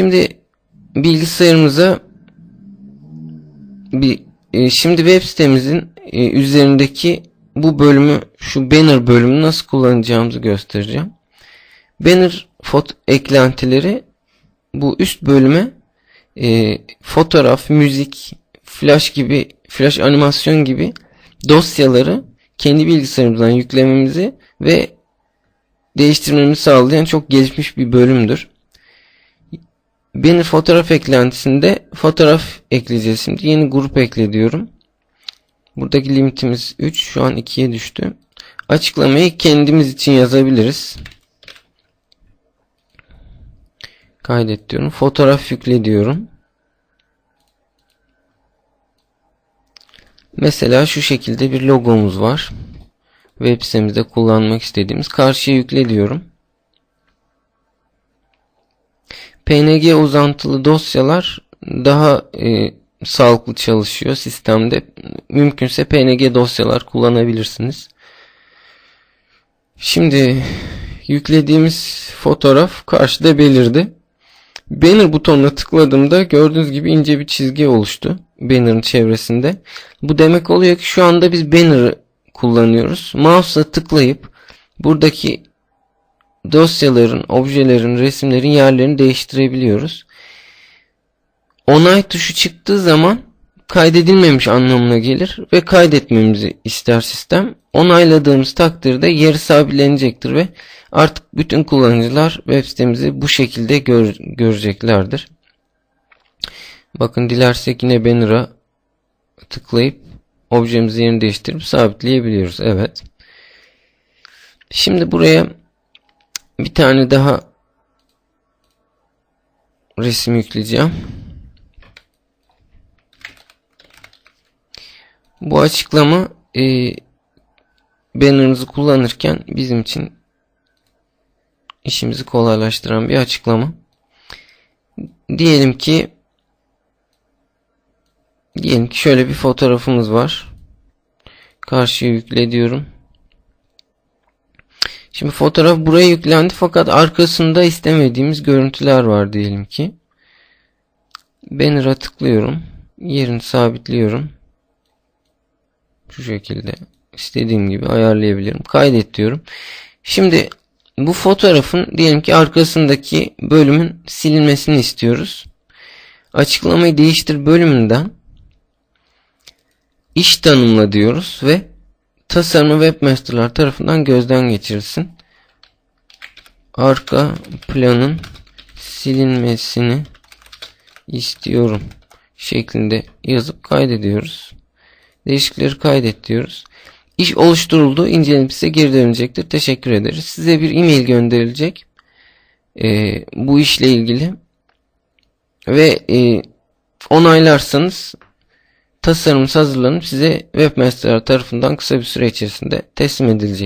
Şimdi bilgisayarımıza bir e, şimdi web sitemizin e, üzerindeki bu bölümü şu banner bölümünü nasıl kullanacağımızı göstereceğim. Banner foto eklentileri bu üst bölüme e, fotoğraf, müzik, flash gibi, flash animasyon gibi dosyaları kendi bilgisayarımızdan yüklememizi ve değiştirmemizi sağlayan çok gelişmiş bir bölümdür. Banner fotoğraf eklentisinde fotoğraf ekleyeceğiz şimdi. Yeni grup ekle diyorum. Buradaki limitimiz 3. Şu an 2'ye düştü. Açıklamayı kendimiz için yazabiliriz. Kaydet diyorum. Fotoğraf yükle diyorum. Mesela şu şekilde bir logomuz var. Web sitemizde kullanmak istediğimiz. Karşıya yükle diyorum. PNG uzantılı dosyalar daha e, sağlıklı çalışıyor sistemde. Mümkünse PNG dosyalar kullanabilirsiniz. Şimdi yüklediğimiz fotoğraf karşıda belirdi. Banner butonuna tıkladığımda gördüğünüz gibi ince bir çizgi oluştu. Banner'ın çevresinde. Bu demek oluyor ki şu anda biz banner'ı kullanıyoruz. Mouse'la tıklayıp buradaki dosyaların, objelerin, resimlerin yerlerini değiştirebiliyoruz. Onay tuşu çıktığı zaman kaydedilmemiş anlamına gelir ve kaydetmemizi ister sistem. Onayladığımız takdirde yeri sabitlenecektir ve artık bütün kullanıcılar web sitemizi bu şekilde gör, göreceklerdir. Bakın dilersek yine banner'a tıklayıp objemizin yerini değiştirip sabitleyebiliyoruz. Evet. Şimdi buraya bir tane daha resim yükleyeceğim. Bu açıklama e, banner'ınızı kullanırken bizim için işimizi kolaylaştıran bir açıklama. Diyelim ki diyelim ki şöyle bir fotoğrafımız var. Karşıya yükle diyorum. Şimdi fotoğraf buraya yüklendi fakat arkasında istemediğimiz görüntüler var diyelim ki. Banner'a tıklıyorum. Yerini sabitliyorum. Şu şekilde istediğim gibi ayarlayabilirim. Kaydet diyorum. Şimdi bu fotoğrafın diyelim ki arkasındaki bölümün silinmesini istiyoruz. Açıklamayı değiştir bölümünden iş tanımla diyoruz ve tasarımı webmasterlar tarafından gözden geçirilsin. Arka planın silinmesini istiyorum şeklinde yazıp kaydediyoruz. Değişiklikleri kaydet diyoruz. İş oluşturuldu. İncelenip size geri dönecektir. Teşekkür ederiz. Size bir e-mail gönderilecek. Ee, bu işle ilgili. Ve e, onaylarsanız tasarımımız hazırlanıp size webmaster tarafından kısa bir süre içerisinde teslim edilecek.